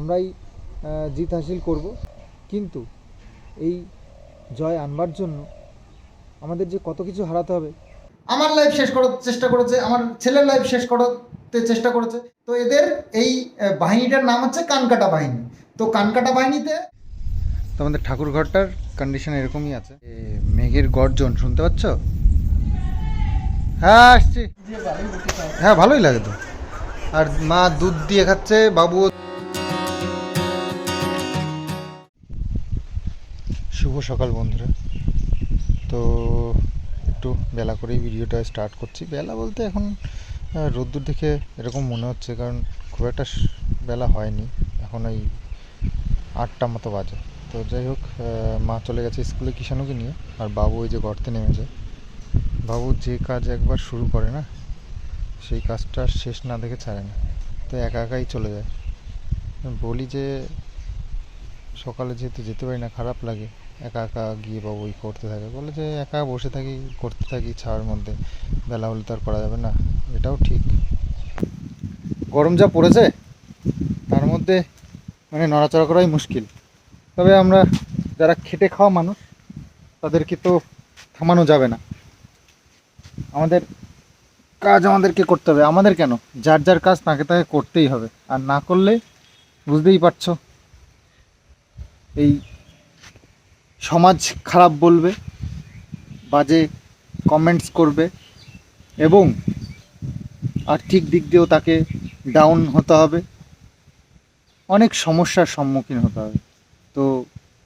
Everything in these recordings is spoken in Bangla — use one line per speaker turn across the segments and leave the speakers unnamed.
আমরাই জিত হাসিল করব। কিন্তু এই জয় আনবার জন্য আমাদের যে কত কিছু হারাতে হবে
আমার লাইফ শেষ করার চেষ্টা করেছে আমার ছেলের লাইফ শেষ করতে চেষ্টা করেছে। তো এদের এই বাহিনীটার নাম হচ্ছে কানকাটা বাহিনী। তো কানকাটা বাহিনীতে
তো আমাদের ঠাকুর ঘরটার কন্ডিশন এরকমই আছে। মেঘের গর্জন শুনতে পাচ্ছ? হ্যাঁ আসছি। হ্যাঁ ভালোই লাগে তো। আর মা দুধ দিয়ে খাচ্ছে বাবু শুভ সকাল বন্ধুরা। তো একটু বেলা করেই ভিডিওটা স্টার্ট করছি। বেলা বলতে এখন রোদ্দুর দেখে এরকম মনে হচ্ছে কারণ খুব একটা বেলা হয়নি। এখন ওই আটটা মতো বাজে। তো যাই হোক মা চলে গেছে স্কুলে কিষাণুকে নিয়ে। আর বাবু ওই যে গর্তে নেমেছে। বাবু যে কাজ একবার শুরু করে না, সেই কাজটা শেষ না দেখে ছাড়ে না। তো একা একাই চলে যায়। বলি যে, সকালে যেহেতু যেতে পারি না, খারাপ লাগে। একা একা গিয়ে বাবু ওই করতে থাকে। বলে যে একা বসে থাকি, করতে থাকি ছাওয়ার মধ্যে, বেলা হলে তো আর করা যাবে না। এটাও ঠিক। গরম যা পড়েছে, তার মধ্যে মানে নড়াচড়া করাই মুশকিল। তবে আমরা যারা খেটে খাওয়া মানুষ, তাদেরকে তো থামানো যাবে না। আমাদের কাজ আমাদেরকে করতে হবে। আমাদের কেন? যার যার কাজ তাকে তাকে করতেই হবে। আর না করলে বুঝতেই পারছ, এই সমাজ খারাপ বলবে, বাজে কমেন্টস করবে এবং আর্থিক দিক দিয়েও তাকে ডাউন হতে হবে। অনেক সমস্যার সম্মুখীন হতে হবে। তো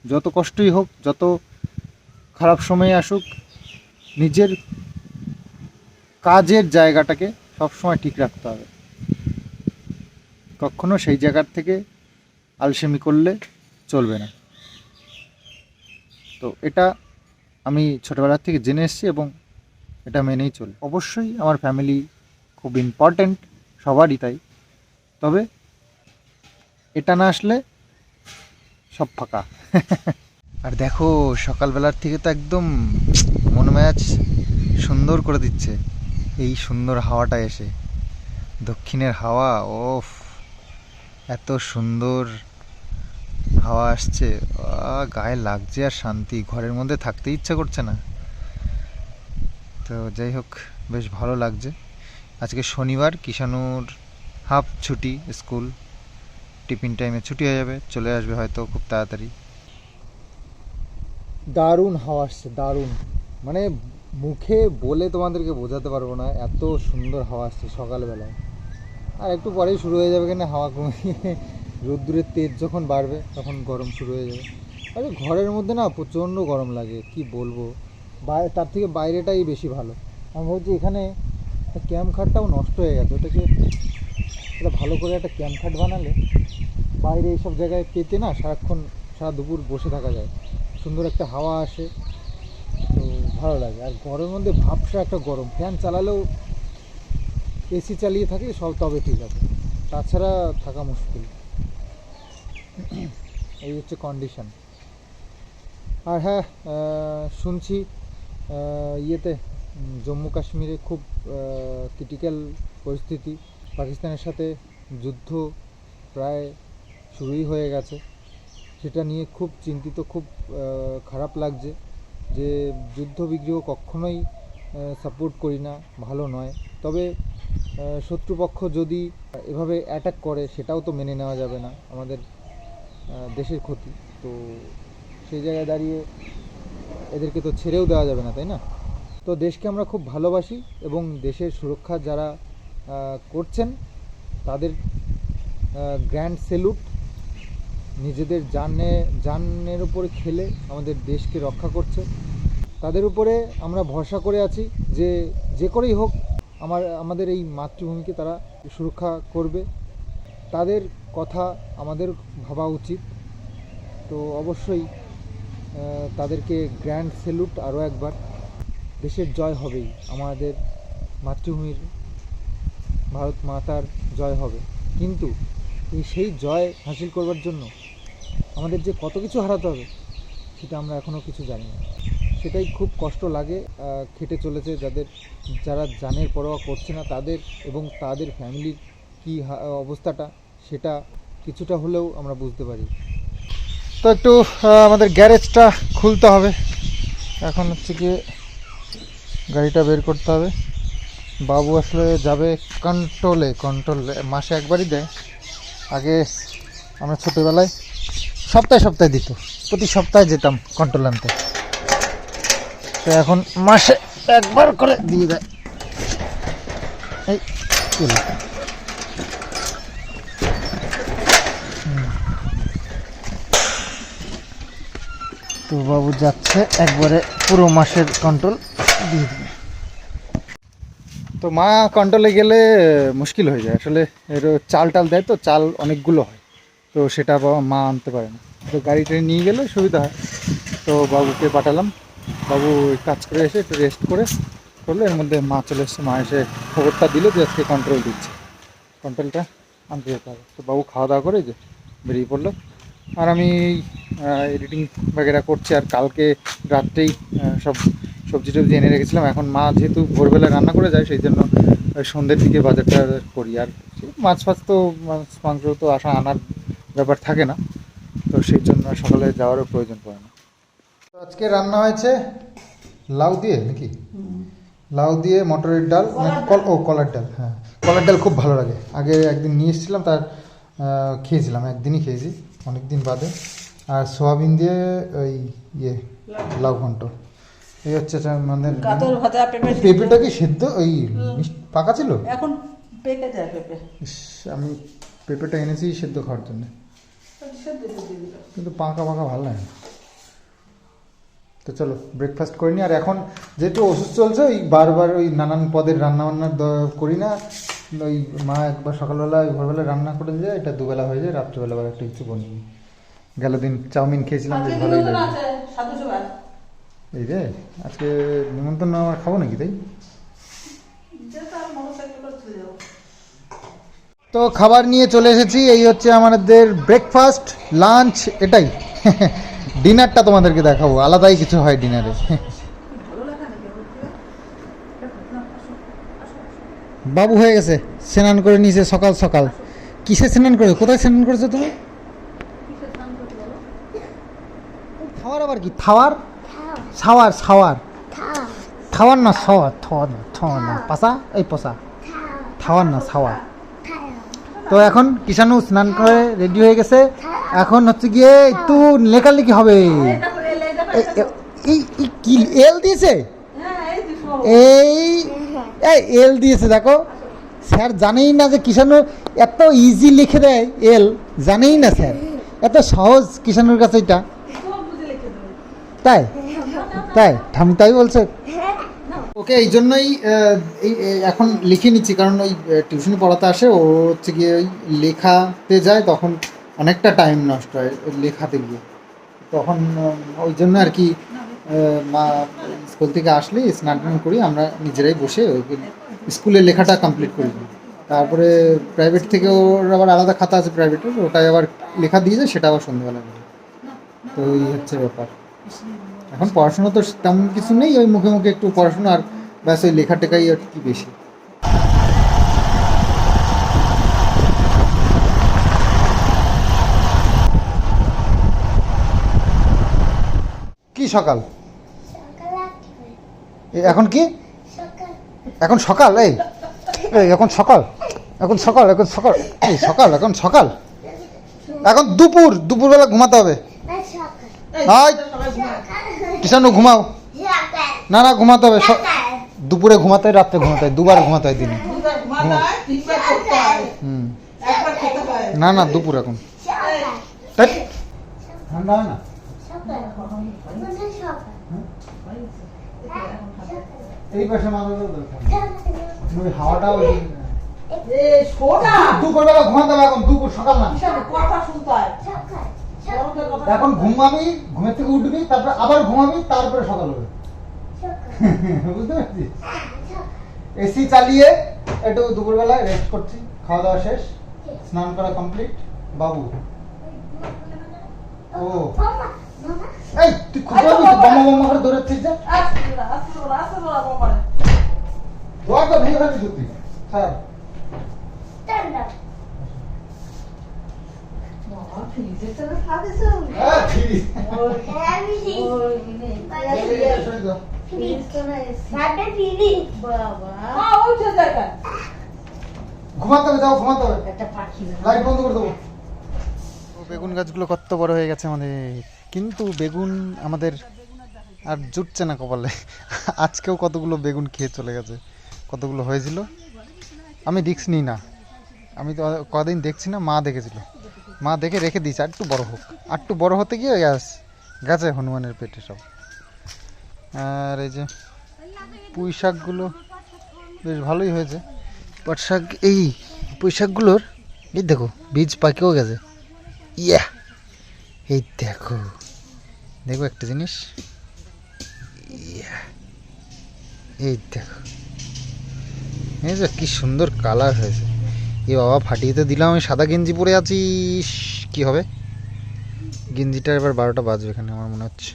যত কষ্টই হোক, যত খারাপ সময় আসুক, নিজের কাজের জায়গাটাকে সবসময় ঠিক রাখতে হবে। কখনো সেই জায়গার থেকে আলসেমি করলে চলবে না। তো এটা আমি ছোটোবেলার থেকে জেনে এসেছি এবং এটা মেনেই চলি। অবশ্যই আমার ফ্যামিলি খুব ইম্পর্ট্যান্ট সবারই তাই। তবে এটা না আসলে সব ফাঁকা। আর দেখো, সকালবেলার থেকে তো একদম মন ম্যাচ সুন্দর করে দিচ্ছে। এই সুন্দর হাওয়াটা এসে। দক্ষিণের হাওয়া, ওফ, এত সুন্দর। হাওয়া আসছে। গায়ে লাগছে আর শান্তি। ঘরের মধ্যে থাকতে ইচ্ছা করছে না। তো যাই হোক, বেশ ভালো লাগছে। আজকে শনিবার কিষানুর হাফ ছুটি, স্কুল। টিফিন টাইমে ছুটি হয়ে যাবে। চলে আসবে হয়তো খুব তাড়াতাড়ি। দারুণ হাওয়া আসছে, দারুণ। মানে মুখে বলে তোমাদেরকে বোঝাতে পারব না, এত সুন্দর হাওয়া আসছে সকালবেলায়। আর একটু পরেই শুরু হয়ে যাবে কেন হাওয়া কমিয়ে? রোদ্দুরের তেজ যখন বাড়বে, তখন গরম শুরু হয়ে যাবে। আরে ঘরের মধ্যে না প্রচণ্ড গরম লাগে, কি বলব? বাইরে তার থেকে বাইরেটাই বেশি ভালো। আমি ভাবছি এখানে ক্যাম্প খাটটাও নষ্ট হয়ে গেছে। ওটাকে এটা ভালো করে একটা ক্যাম্প খাট বানালে বাইরে এইসব জায়গায় পেতে না সারাক্ষণ সারা দুপুর বসে থাকা যায়। সুন্দর একটা হাওয়া আসে, তো ভালো লাগে। আর ঘরের মধ্যে ভাবসা একটা গরম। ফ্যান চালালেও এসি চালিয়ে থাকলে সব তবে ঠিক আছে। তাছাড়া থাকা মুশকিল। এই হচ্ছে কন্ডিশন আর হ্যাঁ শুনছি ইয়েতে জম্মু কাশ্মীরে খুব ক্রিটিক্যাল পরিস্থিতি। পাকিস্তানের সাথে যুদ্ধ প্রায় শুরুই হয়ে গেছে। সেটা নিয়ে খুব চিন্তিত, খুব খারাপ লাগছে যে যুদ্ধ বিগ্রহ কখনোই সাপোর্ট করি না, ভালো নয়। তবে শত্রুপক্ষ যদি এভাবে অ্যাটাক করে, সেটাও তো মেনে নেওয়া যাবে না। আমাদের দেশের ক্ষতি। তো সেই জায়গায় দাঁড়িয়ে এদেরকে তো ছেড়েও দেওয়া যাবে না, তাই না? তো দেশকে আমরা খুব ভালোবাসি এবং দেশের সুরক্ষা যারা করছেন, তাদের গ্র্যান্ড সেলুট নিজেদের জানে, জানের উপরে খেলে আমাদের দেশকে রক্ষা করছে। তাদের উপরে আমরা ভরসা করে আছি যে যে করেই হোক, আমার, আমাদের এই মাতৃভূমিকে তারা সুরক্ষা করবে। তাদের কথা আমাদের ভাবা উচিত। তো অবশ্যই তাদেরকে গ্র্যান্ড সেলুট আরও একবার। দেশের জয় হবেই, আমাদের মাতৃভূমির ভারত মাতার জয় হবে। কিন্তু এই সেই জয় হাসিল করবার জন্য আমাদের যে কত কিছু হারাতে হবে, সেটা আমরা এখনও কিছু জানি না। সেটাই খুব কষ্ট লাগে খেটে চলেছে যাদের, যারা জানের পরোয়া করছে না তাদের এবং তাদের ফ্যামিলির কী অবস্থাটা। সেটা কিছুটা হলেও আমরা বুঝতে পারি। তো একটু আমাদের গ্যারেজটা খুলতে হবে। এখন হচ্ছে গিয়ে গাড়িটা বের করতে হবে। বাবু আসলে যাবে কন্ট্রোলে কন্ট্রোলে মাসে একবারই দেয়। আগে আমরা ছোটোবেলায় সপ্তাহে সপ্তাহে দিত। প্রতি সপ্তাহে যেতাম কন্ট্রোল আনতে। তো এখন মাসে একবার করে দিয়ে দেয়। এই কি হলো? হুম। তো বাবু যাচ্ছে, একবারে পুরো মাসের কন্ট্রোল দিয়ে দিবে। তো মা কন্ট্রোলে গেলে মুশকিল হয়ে যায়। আসলে এর চাল টাল দেয় তো, চাল অনেকগুলো হয়। তো সেটা মা আনতে পারে না। তো গাড়িটা নিয়ে গেলে সুবিধা হয়। তো বাবুকে পাঠালাম। বাবু কাজ করে এসে একটু রেস্ট করে করল এর মধ্যে মা চলে এসছে। মা এসে খবরটা দিল যে আজকে কন্ট্রোল দিচ্ছে। কন্ট্রোলটা আনতে যেতে হবে। তো বাবু খাওয়া দাওয়া করে যে বেরিয়ে পড়ল। আর আমি এডিটিং বাগেরা করছি, আর কালকে রাত্রেই সব সবজি টবজি এনে রেখেছিলাম। এখন মা যেহেতু ভোরবেলা রান্না করে যায়, সেই জন্য সন্ধ্যের দিকে বাজারটা করি। আর মাছ ফাছ তো, মাছ মাংস তো আসা আনার ব্যাপার থাকে না। তো সেই জন্য সকালে যাওয়ারও প্রয়োজন পড়ে না। তো আজকে রান্না হয়েছে লাউ দিয়ে, নাকি? লাউ দিয়ে মটরের ডাল কল- ও, কলার ডাল হ্যাঁ। কলার ডাল খুব ভালো লাগে। আগে একদিন নিয়ে এসেছিলাম, তার খেয়েছিলাম, একদিনই খেয়েছি। অনেক দিন বাদে। আর সোয়াবিন দিয়ে ওই ইয়ে লাউ ঘন্ট। এই হচ্ছে মানে
গাজর ভাজা পেঁপে
পেঁপেটা কি সেদ্ধ? ওই পাকা ছিল?
এখন পেকে যায় পেঁপে।
আমি পেঁপেটা এনেছি সেদ্ধ খাওয়ার জন্য। কিন্তু পাকা পাকা ভালো লাগে না। তো চলো ব্রেকফাস্ট করিনি। আর এখন যেহেতু ওষুধ চলছে ওই বারবার ওই নানান পদের রান্না বান্না করি না। ওই মা একবার সকালবেলা ওই ভোরবেলা রান্না করে দিয়ে এটা দুবেলা হয়ে যায় রাত্রেবেলা আবার একটা কিছু বনিনি গেল দিন চাউমিন খেয়েছিলাম বেশ ভালোই লাগে এই রে আজকে নিমন্ত্রণ আমার খাব নাকি তাই? তো খাবার নিয়ে চলে এসেছি এই হচ্ছে আমাদের ব্রেকফাস্ট লাঞ্চ এটাই। ডিনারটা তোমাদেরকে দেখাবো আলাদাই কিছু হয় ডিনারে বাবু হয়ে গেছে স্নান করে নিয়েছে সকাল সকাল। কিসে স্নান করে কোথায় স্নান করেছ তুমি? খাওয়ার আবার কি? থাওয়ার? সাওয়ার সাওয়ার। খাওয়ার না সাওয়ার থাওয়ার না থাওয়ার না। পাসা এই পসা থাওয়ার না সাওয়ার। তো এখন কিষানু স্নান করে রেডি হয়ে গেছে। এখন হচ্ছে গিয়ে একটু লেখালেখি হবে। এই কি এল দিয়েছে?
হ্যাঁ এই।
এই এল দিয়েছে, দেখো। স্যার জানেই না যে কিষানু এত ইজি লিখে দেয় এল জানেই না স্যার। এত সহজ কিষানুর কাছে এটা। তাই? তাই? ঠাম তাই বলছে? ওকে, এই জন্যই এখন লিখে নিচ্ছি, কারণ ওই টিউশনি পড়াতে আসে, ও হচ্ছে গিয়ে ওই লেখাতে যায়, তখন অনেকটা টাইম নষ্ট হয়, লেখাতে গিয়ে। তখন ওই জন্য আর কি মা স্কুল থেকে আসলে স্নান টান করি আমরা নিজেরাই বসে ওই স্কুলের লেখাটা কমপ্লিট করি। তারপরে প্রাইভেট থেকে ওর আবার আলাদা খাতা আছে প্রাইভেটের ওটাই আবার লেখা দিয়ে যায় সেটা আবার সন্ধ্যেবেলা করে। তো এই হচ্ছে ব্যাপার। এখন পড়াশোনা তো তেমন কিছু নেই, ওই মুখে মুখে একটু পড়াশোনা আর ব্যাস ওই লেখা টেকাই আর কি বেশি। কি সকাল? এখন কি? এখন সকাল এই এই, এখন সকাল এখন সকাল এখন সকাল এই সকাল এখন সকাল। এখন দুপুর দুপুরবেলা ঘুমাতে হবে। কিষানু ঘুমাও। না না ঘুমাতে হবে। দুপুরে ঘুমাতে হয় রাত্রে ঘুমাতে হয় দুবার ঘুমাতে হয় দিনে।
দুবার ঘুমাতে তিনবার করতে
হুম। না না দুপুর এখন। ঠান্ডা হয় না? এই পাশে মাথার দরকার ওই হাওয়াটাও
এ
দুপুরবেলা ঘুমাতে এখন দুপুর সকাল না।
কথা শুনতে হয়?
এখন ঘুমাবি ঘুমের থেকে উঠবি তারপরে আবার ঘুমাবি তারপরে সকাল হবে। বুঝতে পারছিস? এসি চালিয়ে একটু দুপুরবেলায় রেস্ট করছি খাওয়া দাওয়া শেষ স্নান করা কমপ্লিট বাবু? ও। এই তুই খুব বোমা বোমা করে দৌড়াচ্ছিস যে দোয়া তো ভেঙে তুই
হ্যাঁ
বাবা
ঘুমাতে হবে যাও ঘুমাতে হবে।
একটা পাখি না।
লাইট বন্ধ করে দেবো।
বেগুন গাছগুলো কত বড় হয়ে গেছে আমাদের। কিন্তু বেগুন আমাদের আর জুটছে না কপালে। আজকেও কতগুলো বেগুন খেয়ে চলে গেছে, কতগুলো হয়েছিল? আমি রিক্স নিই না। আমি তো কদিন দেখছি না, মা দেখেছিল। মা দেখে রেখে দিয়েছে, আর একটু বড় হোক। আর একটু বড় হতে গিয়ে গ্যাস, গেছে হনুমানের পেটে সব। আর এই যে পুঁই শাকগুলো বেশ ভালোই হয়েছে। পাট শাক, এই পুঁই শাকগুলোর, এই দেখো, বীজ পাকেও গেছে। ইয়া, এই দেখো। দেখো একটা জিনিস। এই দেখো। এই যে কি সুন্দর কালার হয়েছে। এ বাবা, ফাটিয়ে তো দিলাম, আমি সাদা গেঞ্জি পরে আছি। কি হবে? গেঞ্জিটা এবার বারোটা বাজবে এখানে, আমার মনে হচ্ছে।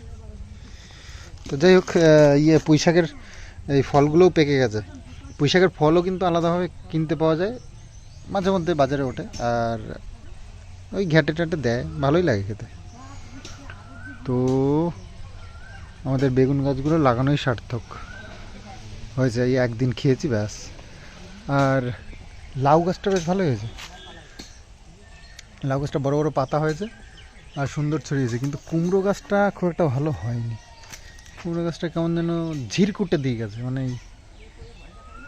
তো যাই হোক ইয়ে পুঁইশাকের এই ফলগুলোও পেকে গেছে। পুঁইশাকের ফলও কিন্তু আলাদাভাবে কিনতে পাওয়া যায়, মাঝে মধ্যে বাজারে ওঠে। আর ওই ঘ্যাটে ট্যাটে দেয়, ভালোই লাগে খেতে। তো আমাদের বেগুন গাছগুলো লাগানোই সার্থক। হয়েছে, এই একদিন খেয়েছি, ব্যাস। আর লাউ গাছটা বেশ ভালো হয়েছে। লাউ গাছটা বড় বড় পাতা হয়েছে আর সুন্দর ছড়িয়েছে, কিন্তু কুমড়ো গাছটা খুব একটা ভালো হয়নি। কুমড়ো গাছটা কেমন যেন ঝিরকুটে দিয়ে গেছে মানে এই-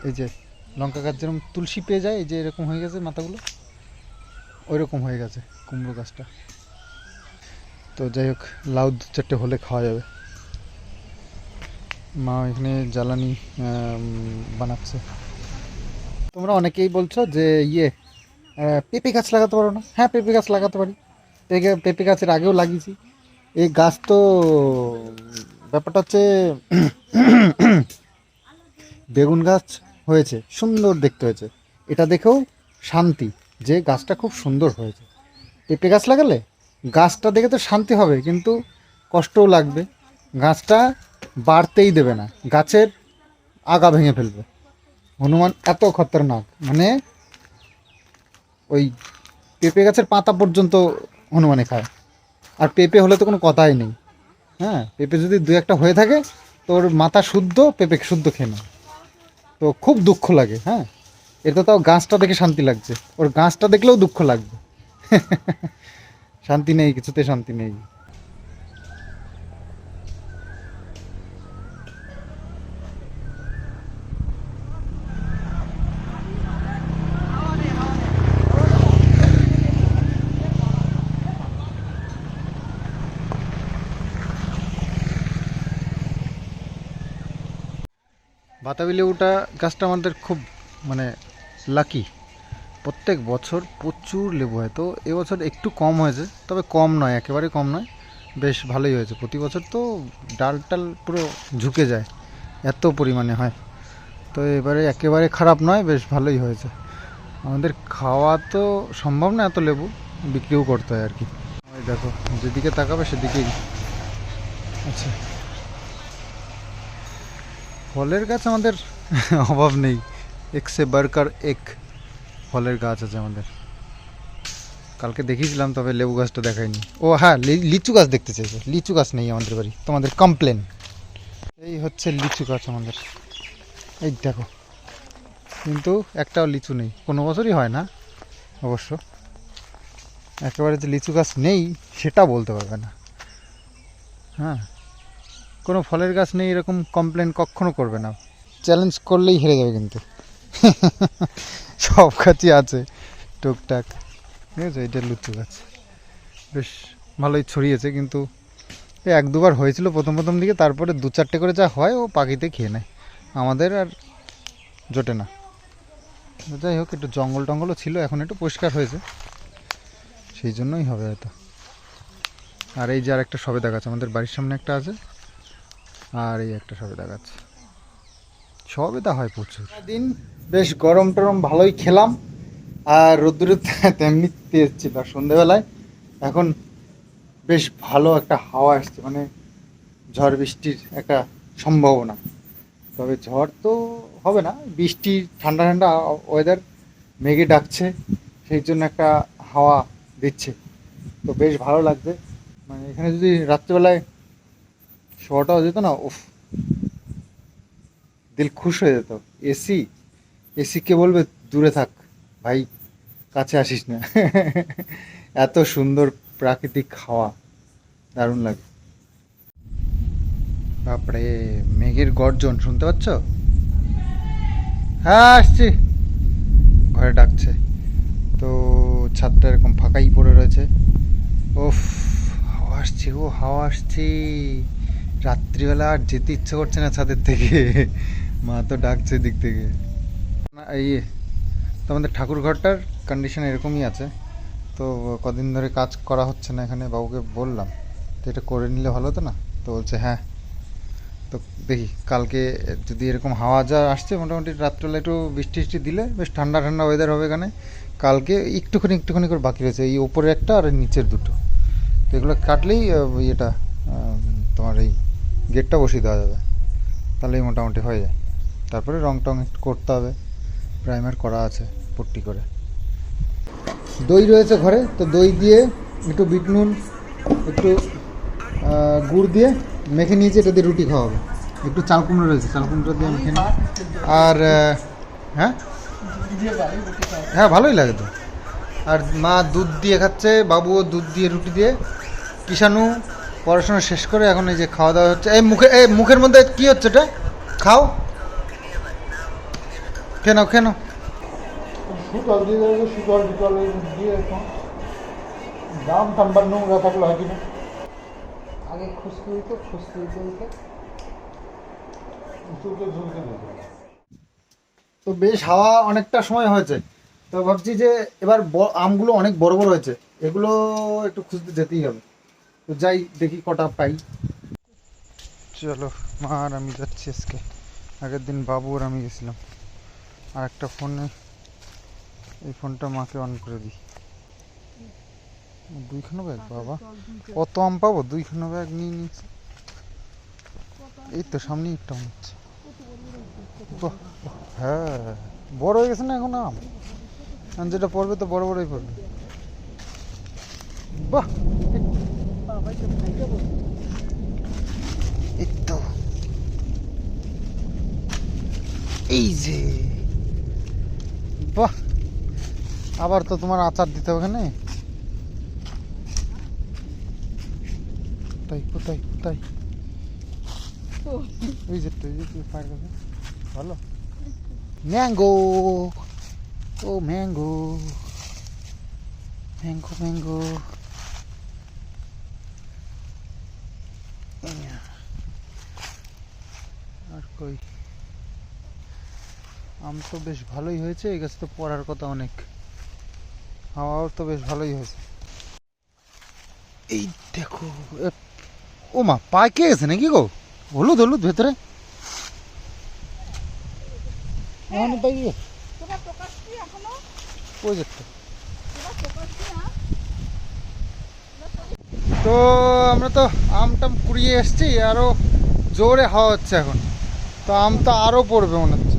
এই যে লঙ্কা গাছ যেরকম তুলসী পেয়ে যায়, এই যে এরকম হয়ে গেছে মাথাগুলো ওই রকম হয়ে গেছে কুমড়ো গাছটা। তো যাই হোক, লাউ দু চারটে হলে খাওয়া যাবে। মা এখানে জ্বালানি বানাচ্ছে। তোমরা অনেকেই বলছো যে ইয়ে পেঁপে গাছ লাগাতে পারো না? হ্যাঁ পেঁপে গাছ লাগাতে পারি। পেঁপে পেঁপে গাছের আগেও লাগিয়েছি। এই গাছ তো, ব্যাপারটা হচ্ছে, বেগুন গাছ হয়েছে, সুন্দর দেখতে হয়েছে। এটা দেখেও শান্তি যে গাছটা খুব সুন্দর হয়েছে। পেঁপে গাছ লাগালে গাছটা দেখে তো শান্তি হবে, কিন্তু কষ্টও লাগবে। গাছটা বাড়তেই দেবে না, গাছের আগা ভেঙে ফেলবে। হনুমান এত খতরনাক মানে ওই পেঁপে গাছের পাতা পর্যন্ত হনুমানে খায়। আর পেঁপে হলে তো কোনো কথাই নেই। হ্যাঁ পেঁপে যদি দু একটা হয়ে থাকে, তোর মাথা শুদ্ধ, পেঁপে শুদ্ধ খেয়ে নেয় তো খুব দুঃখ লাগে হ্যাঁ। এটা তাও গাছটা দেখে শান্তি লাগছে। ওর গাছটা দেখলেও দুঃখ লাগবে। শান্তি নেই কিছুতে শান্তি নেই। বাতাবি লেবুটা গাছটা আমাদের খুব মানে লাকি প্রত্যেক বছর প্রচুর লেবু হয়। তো এবছর একটু কম হয়েছে, তবে কম নয় একেবারে কম নয়। বেশ ভালোই হয়েছে। প্রতি বছর তো ডাল টাল পুরো ঝুঁকে যায়, এত পরিমাণে হয়। তো এবারে একেবারে খারাপ নয়, বেশ ভালোই হয়েছে। আমাদের খাওয়া তো সম্ভব না এত লেবু, বিক্রিও করতে হয় আর কি। দেখো, যেদিকে তাকাবে সেদিকেই। আচ্ছা। ফলের গাছ আমাদের অভাব নেই। এক্সে বার্কার এক ফলের গাছ আছে আমাদের। কালকে দেখিয়েছিলাম, তবে লেবু গাছটা দেখাইনি। ও হ্যাঁ লিচু গাছ দেখতে চাইছে। লিচু গাছ নেই আমাদের বাড়ি। তোমাদের কমপ্লেন এই হচ্ছে লিচু গাছ আমাদের। এই দেখো। কিন্তু একটাও লিচু নেই। কোনো বছরই হয় না, অবশ্য। একেবারে যে লিচু গাছ নেই, সেটা বলতে পারবে না। হ্যাঁ। কোনো ফলের গাছ নেই, এরকম কমপ্লেন কখনো করবে না। চ্যালেঞ্জ করলেই হেরে যাবে কিন্তু। সব গাছই আছে, টুকটাক। ঠিক আছে, এটা লুচু গাছ বেশ, ভালোই ছড়িয়েছে, কিন্তু এক দুবার হয়েছিল প্রথম প্রথম দিকে, তারপরে দু চারটে করে যা হয়, ও পাখিতে খেয়ে নেয়। আমাদের আর জোটে না। যাই হোক, একটু জঙ্গল টঙ্গলও ছিল, এখন একটু পরিষ্কার হয়েছে। সেই জন্যই হবে হয়তো আর এই যে আর একটা সবেদা গাছ আমাদের বাড়ির সামনে একটা আছে, আর এই একটা সবেদা গাছ সবেদা হয় প্রচুর। দিন বেশ গরম টরম ভালোই খেলাম, আর রোদ্দুরে তেমনি ছিল আর সন্ধেবেলায়। এখন বেশ ভালো একটা হাওয়া আসছে মানে ঝড় বৃষ্টির একটা সম্ভাবনা। তবে ঝড় তো হবে না, বৃষ্টি, ঠান্ডা ঠান্ডা ওয়েদার মেঘে ডাকছে, সেই জন্য একটা হাওয়া দিচ্ছে। তো বেশ ভালো লাগছে। মানে এখানে যদি রাত্রিবেলায় শোয়াটাও যেত না, উফ দিল খুশ হয়ে যেত। এসি এসি কে বলবে, দূরে থাক, ভাই, কাছে আসিস না। এত সুন্দর প্রাকৃতিক খাওয়া দারুণ লাগে। বাপরে, মেঘের গর্জন, শুনতে পাচ্ছ? হ্যাঁ আসছি। ঘরে ডাকছে। তো ছাদটা এরকম ফাঁকাই পড়ে রয়েছে। ওফ হাওয়া আসছে ও হাওয়া আসছে। রাত্রিবেলা আর যেতে ইচ্ছে করছে না ছাদের থেকে। মা তো ডাকছে দিক থেকে। এই তোমাদের ঠাকুর ঘরটার কন্ডিশন এরকমই আছে। তো কদিন ধরে কাজ করা হচ্ছে না এখানে, বাবুকে বললাম। তো এটা করে নিলে ভালো হতো না? তো বলছে হ্যাঁ। তো দেখি, কালকে যদি এরকম হাওয়া যা আসছে, মোটামুটি রাত্রেবেলা একটু বৃষ্টি টিষ্টি দিলে বেশ ঠান্ডা ঠান্ডা ওয়েদার হবে এখানে। কালকে একটুখানি একটুখানি করে বাকি রয়েছে, এই ওপরে একটা আর নিচের দুটো। তো এগুলো কাটলেই ইয়েটা তোমার এই গেটটা বসিয়ে দেওয়া যাবে। তাহলেই মোটামুটি হয়ে যায়। তারপরে রং টং একটু করতে হবে। প্রাইমার করা আছে পট্টি করে। দই রয়েছে ঘরে, তো দই দিয়ে একটু বিট নুন, একটু গুড় দিয়ে মেখে নিয়েছি, এটা দিয়ে রুটি খাওয়াবে। একটু চাল কুমড়ো রয়েছে, চাল কুমড়ো দিয়ে মেখে। আর হ্যাঁ? হ্যাঁ ভালোই লাগে তো। আর মা দুধ দিয়ে খাচ্ছে, বাবুও দুধ দিয়ে, রুটি দিয়ে। কিষানু পড়াশোনা শেষ করে এখন এই যে খাওয়া দাওয়া হচ্ছে। এই মুখে, এই মুখের মধ্যে কি হচ্ছে এটা? খাও। কেন কেন
সুতল দিয়ে দেবো সুতল টুতল দিয়ে দাম টাম্বার নোংরা থাকলে হয় কিনা
আগে খুশকি হইতো খুশকি হইতে হইতে
চুলকে ঝুলকে
তো বেশ হাওয়া অনেকটা সময় হয়েছে। তো ভাবছি যে এবার আমগুলো অনেক বড় বড় হয়েছে এগুলো একটু খুঁজতে যেতেই হবে। তো যাই দেখি কটা পাই।
চলো মা আর আমি যাচ্ছি আজকে। আগের দিন বাবু আর আমি গেছিলাম। আর একটা ফোনে এই ফোনটা মাকে অন করে দিই। দুইখানো ব্যাগ বাবা। কত আম পাবো? দুইখানো ব্যাগ নিয়ে নিয়েছি এই তো সামনেই একটা আম হচ্ছে হ্যাঁ। বড় হয়ে গেছে না এখন আম? যেটা পড়বে তো বড় বড়ই পড়বে। বাহ এই তো। এই যে বাহ আবার তো তোমার আচার দিতে হবে এখানে কোথায় কোথায় কোথায়? ওই যে তো, ওই যে তো, পায়ের কাছে। ভালো? ম্যাঙ্গো! ও ম্যাঙ্গো। Mango mango. আর কই? আম তো বেশ ভালোই হয়েছে এই গাছ তো পড়ার কথা অনেক। হাওয়াও তো বেশ ভালোই হয়েছে। এই দেখো ও মা পাকে গেছে নাকি গো? হলুদ হলুদ ভেতরে। এখনও পাই গেছে
তোরা প্রকাশ কি এখনও?
ওই যে একটা।
তোরা প্রকাশ কি না
তো আমরা তো আম টাম কুড়িয়ে এসছি আরও জোরে হাওয়া হচ্ছে এখন। তো আম তো আরও পড়বে মনে হচ্ছে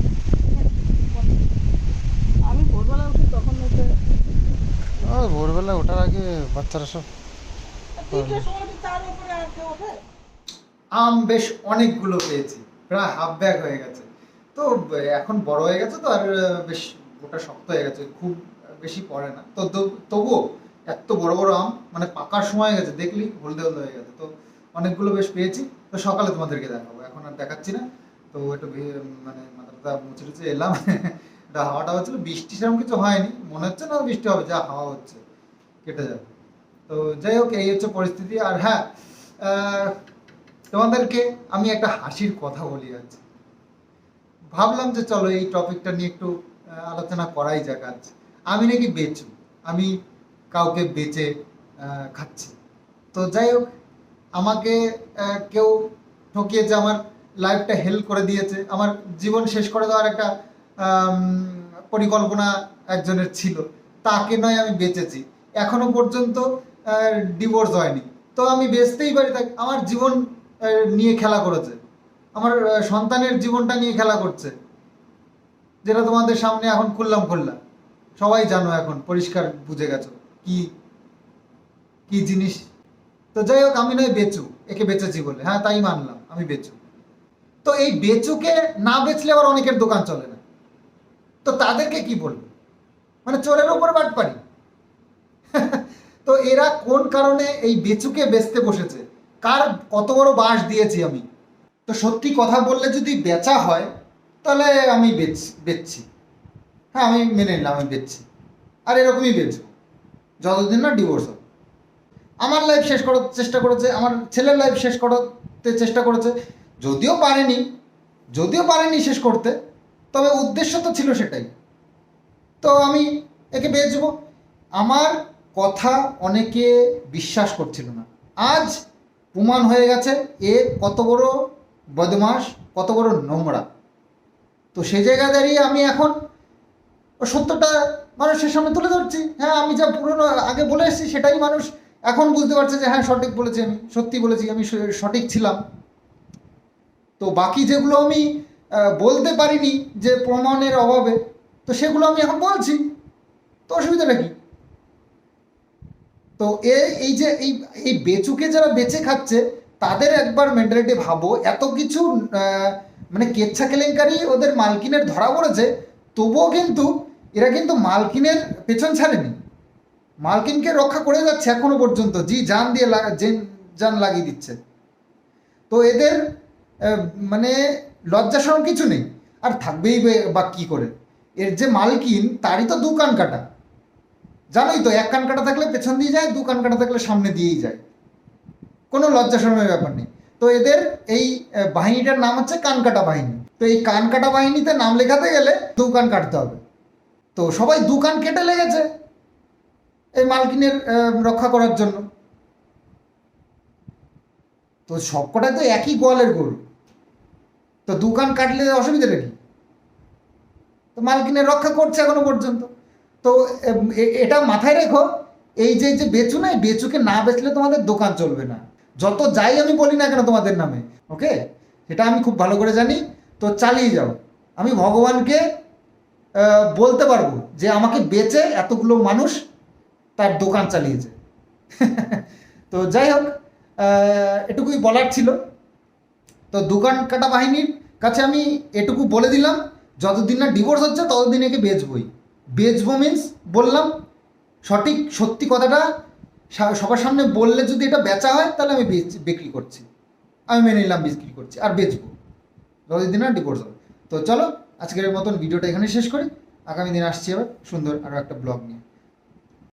আমি ভোরবেলা উঠি তখন উঠে
ও ভোরবেলা ওঠার আগে বাচ্চারা সব
আম বেশ অনেকগুলো পেয়েছি প্রায় হাফ ব্যাগ হয়ে গেছে। তো এখন বড় হয়ে গেছে তো আর বেশ গোটা শক্ত হয়ে গেছে খুব বেশি পড়ে না। তো তবুও এত বড় বড় আম মানে পাকার সময় হয়ে গেছে দেখলি হলদে হলদে হয়ে গেছে। তো অনেকগুলো বেশ পেয়েছি তো সকালে তোমাদেরকে দেখাবো এখন আর দেখাচ্ছি না। তো একটু মানে মাথাটা মুছে টুছে এলাম এটা হাওয়াটা হচ্ছিল বৃষ্টি সেরকম কিছু হয়নি মনে হচ্ছে না বৃষ্টি হবে যা হাওয়া হচ্ছে। কেটে যাবে। তো যাই হোক, এই হচ্ছে পরিস্থিতি। আর হ্যাঁ তোমাদেরকে আমি একটা হাসির কথা বলি আজ। ভাবলাম যে চলো এই টপিকটা নিয়ে একটু আলোচনা করাই যাক আজ। আমি নাকি বেচু, আমি কাউকে বেচে খাচ্ছি। তো যাই হোক, আমাকে কেউ ঠকিয়েছে আমার লাইফটা হেল্প করে দিয়েছে, আমার জীবন শেষ করে দেওয়ার একটা পরিকল্পনা একজনের ছিল, তাকে নয় আমি বেঁচেছি। এখনও পর্যন্ত ডিভোর্স হয়নি। তো আমি বেচতেই পারি তাকে, আমার জীবন নিয়ে খেলা করেছে। আমার সন্তানের জীবনটা নিয়ে খেলা করছে। যেটা তোমাদের সামনে এখন খুললাম খুললাম। সবাই জানো এখন, পরিষ্কার বুঝে গেছো কি কি
জিনিস। তো যাই হোক, আমি নয় বেচু, একে বেচেছি বলে। হ্যাঁ তাই মানলাম, আমি বেচু। তো এই বেচুকে না বেচলে আবার অনেকের দোকান চলে না। তো তাদেরকে কি বলব? মানে চোরের উপর বাটপারি। তো এরা কোন কারণে এই বেচুকে বেচতে বসেছে? কার কত বড় বাঁশ দিয়েছি আমি? তো সত্যি কথা বললে যদি বেচা হয়, তাহলে আমি বেচ, বেচছি। হ্যাঁ আমি মেনে নিলাম, আমি বেচছি। আর এরকমই বেচবো। যতদিন না ডিভোর্স হবে। আমার লাইফ শেষ করার চেষ্টা করেছে, আমার ছেলের লাইফ শেষ করতে চেষ্টা করেছে। যদিও পারেনি যদিও পারেনি শেষ করতে, তবে উদ্দেশ্য তো ছিল সেটাই। তো আমি একে বেচবো। আমার কথা অনেকে বিশ্বাস করছিল না। আজ প্রমাণ হয়ে গেছে এ কত বড় বদমাস কত বড় নোংরা। তো সে জায়গায় দাঁড়িয়ে আমি এখন সত্যটা মানুষের সামনে তুলে ধরছি। হ্যাঁ আমি যা পুরনো আগে বলে এসেছি সেটাই মানুষ এখন বুঝতে পারছে যে হ্যাঁ সঠিক বলেছি আমি, সত্যি বলেছি, আমি সঠিক ছিলাম। তো বাকি যেগুলো আমি বলতে পারিনি যে প্রমাণের অভাবে, তো সেগুলো আমি এখন বলছি। তো অসুবিধাটা কি? তো এই যে এই এই বেচুকে যারা বেচে খাচ্ছে, তাদের একবার মেন্টালিটি ভাবো, এত কিছু মানে কেচ্ছা কেলেঙ্কারি ওদের মালকিনের ধরা পড়েছে, তবুও কিন্তু এরা কিন্তু মালকিনের পেছন ছাড়েনি। মালকিনকে রক্ষা করে যাচ্ছে এখনও পর্যন্ত, জি, জান দিয়ে জান লাগিয়ে দিচ্ছে। তো এদের মানে লজ্জাসরণ কিছু নেই। আর থাকবেই বা কী করে? এর যে মালকিন, তারই তো দু কান কাটা। জানোই তো, এক কান কাটা থাকলে পেছন দিয়ে যায়, দু কান কাটা থাকলে সামনে দিয়েই যায়। কোনো লজ্জা শরমের ব্যাপার নেই। তো এদের এই বাহিনীটার নাম হচ্ছে কানকাটা বাহিনী। তো এই কানকাটা বাহিনীতে নাম লেখাতে গেলে দু কান কাটতে হবে। তো সবাই দু কান কেটে লেগেছে এই মালকিনের রক্ষা করার জন্য। তো সবকটাই তো একই গোয়ালের গরু তো দু কান কাটলে অসুবিধাটা কি? তো মালকিনের রক্ষা করছে এখনও পর্যন্ত। তো এটা মাথায় রেখো, এই যে যে বেচু না বেচুকে না বেচলে তোমাদের দোকান চলবে না। যত যাই আমি বলি না কেন তোমাদের নামে, ওকে? এটা আমি খুব ভালো করে জানি। তো চালিয়ে যাও। আমি ভগবানকে বলতে পারব যে আমাকে বেচে এতগুলো মানুষ তার দোকান চালিয়েছে। তো যাই হোক এটুকুই বলার ছিল। তো দোকান কাটা বাহিনীর কাছে আমি এটুকু বলে দিলাম, যতদিন না ডিভোর্স হচ্ছে, ততদিন একে বেচবই। বেচবো মিন্স বললাম সঠিক সত্যি কথাটা সবার সামনে বললে যদি এটা বেচা হয়, তাহলে আমি বিক্রি করছি। আমি মেনে নিলাম বিক্রি করছি, আর বেচবো। যতদিন না ডিভোর্স হবে। তো চলো, আজকের মতন ভিডিওটা এখানে শেষ করি। আগামী দিন আসছি আবার সুন্দর আরও একটা ব্লগ নিয়ে।